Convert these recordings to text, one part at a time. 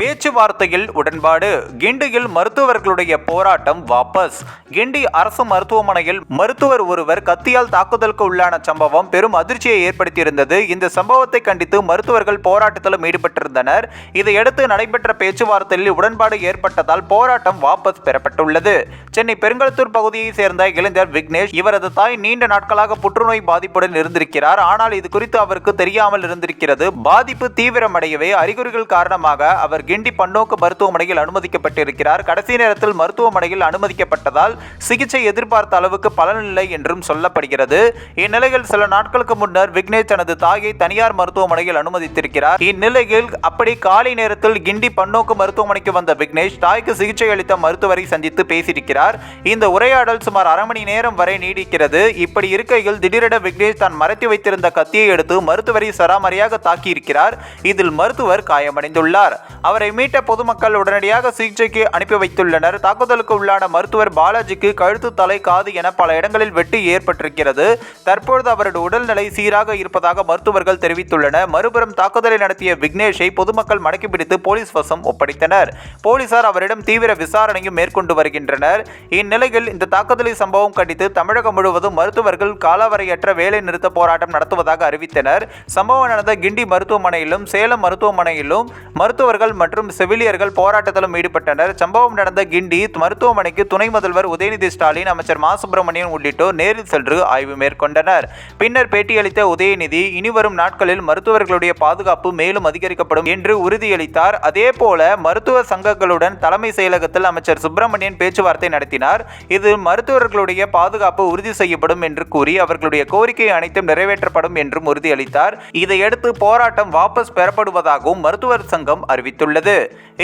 பேச்சுவார்த்தையில் உடன்பாடு. கிண்டியில் மருத்துவர்களுடைய போராட்டம் வாபஸ். கிண்டி அரசு மருத்துவமனையில் மருத்துவர் ஒருவர் கத்தியால் தாக்குதலுக்கு உள்ளான சம்பவம் பெரும் அதிர்ச்சியை ஏற்படுத்தியிருந்தது. இந்த சம்பவத்தை கண்டித்து மருத்துவர்கள் போராட்டத்திலும் ஈடுபட்டிருந்தனர். இதையடுத்து நடைபெற்ற பேச்சுவார்த்தையில் உடன்பாடு ஏற்பட்டதால் போராட்டம் வாபஸ் பெறப்பட்டுள்ளது. சென்னை பெருங்கலத்தூர் பகுதியை சேர்ந்த இளைஞர் விக்னேஷ் இவரது தாய் நீண்ட நாட்களாக புற்றுநோய் பாதிப்புடன் இருந்திருக்கிறார். ஆனால் இது குறித்து அவருக்கு தெரியாமல் இருந்திருக்கிறது. பாதிப்பு தீவிரமடையவே அறிகுறிகள் காரணமாக அவர் கிண்டி பன்னோக்கு மருத்துவமனையில் அனுமதிக்கப்பட்டிருக்கிறார். கடைசி நேரத்தில் மருத்துவமனையில் அனுமதிக்கப்பட்டதால் சிகிச்சை எதிர்பார்த்த அளவுக்கு பலனில்லை என்றும் சொல்லப்படுகிறது. இந்நிலையில் சில நாட்களுக்கு முன்னர் விக்னேஷ் தனது தாயை தனியார் மருத்துவமனையில் அனுமதித்திருக்கிறார். இந்நிலையில் அப்படி காலை நேரத்தில் கிண்டி பன்னோக்கு மருத்துவமனைக்கு வந்த விக்னேஷ் தாய்க்கு சிகிச்சை அளித்த மருத்துவரை சந்தித்து பேசியிருக்கிறார். இந்த உரையாடல் சுமார் அரை மணி நேரம் வரை நீடிக்கிறது. இப்படி இருக்கையில் திடீரென விக்னேஷ் தான் மறைத்து வைத்திருந்த கத்தியை எடுத்து மருத்துவரை சராமரியாக தாக்கியிருக்கிறார். இதில் மருத்துவர் காயமடைந்துள்ளார். அவர் மீட்ட பொதுமக்கள் உடனடியாக சிகிச்சைக்கு அனுப்பி வைத்துள்ளனர். தாக்குதலுக்கு உள்ளான மருத்துவர் பாலாஜிக்கு கழுத்து தலை காது என பல இடங்களில் வெட்டு ஏற்பட்டிருக்கிறது. தற்பொழுது அவரது உடல்நிலை சீராக இருப்பதாக மருத்துவர்கள் தெரிவித்துள்ளனர். மறுபுறம் தாக்குதலை நடத்திய விக்னேஷை பொதுமக்கள் மடக்கி பிடித்து போலீஸ் வசம் ஒப்படைத்தனர். போலீசார் அவரிடம் தீவிர விசாரணையும் மேற்கொண்டு வருகின்றனர். இந்நிலையில் இந்த தாக்குதலை சம்பவம் கண்டித்து தமிழகம் முழுவதும் மருத்துவர்கள் காலவரையற்ற வேலை நிறுத்த போராட்டம் நடத்துவதாக அறிவித்தனர். சம்பவம் நடந்த கிண்டி மருத்துவமனையிலும் சேலம் மருத்துவமனையிலும் மருத்துவர்கள் மற்றும் மற்றும் செவிலியர்கள் போராட்டத்திலும் ஈடுபட்டனர். சம்பவம் நடந்த கிண்டி மருத்துவமனைக்கு துணை முதல்வர் உதயநிதி ஸ்டாலின் அமைச்சர் மா. சுப்பிரமணியன் உள்ளிட்டோர் நேரில் சென்று ஆய்வு மேற்கொண்டனர். பின்னர் பேட்டியளித்த உதயநிதி இனிவரும் நாட்களில் மருத்துவர்களுடைய பாதுகாப்பு மேலும் அதிகரிக்கப்படும் என்று உறுதியளித்தார். அதேபோல மருத்துவ சங்கங்களுடன் தலைமை செயலகத்தில் அமைச்சர் சுப்பிரமணியன் பேச்சுவார்த்தை நடத்தினார். இது மருத்துவர்களுடைய பாதுகாப்பு உறுதி செய்யப்படும் என்று கூறி அவர்களுடைய கோரிக்கை அனைத்தும் நிறைவேற்றப்படும் என்றும் உறுதியளித்தார். இதையடுத்து போராட்டம் வாபஸ் பெறப்படுவதாகவும் மருத்துவர் சங்கம் அறிவித்துள்ளது.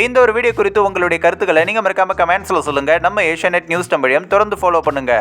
இந்த ஒரு வீடியோ குறித்து உங்களுடைய கருத்துக்களை நீங்க மறக்காம கமெண்ட்ஸில் சொல்லுங்க. நம்ம ஏஷியா நியூஸ் தமிழையும் தொடர்ந்து ஃபாலோ பண்ணுங்க.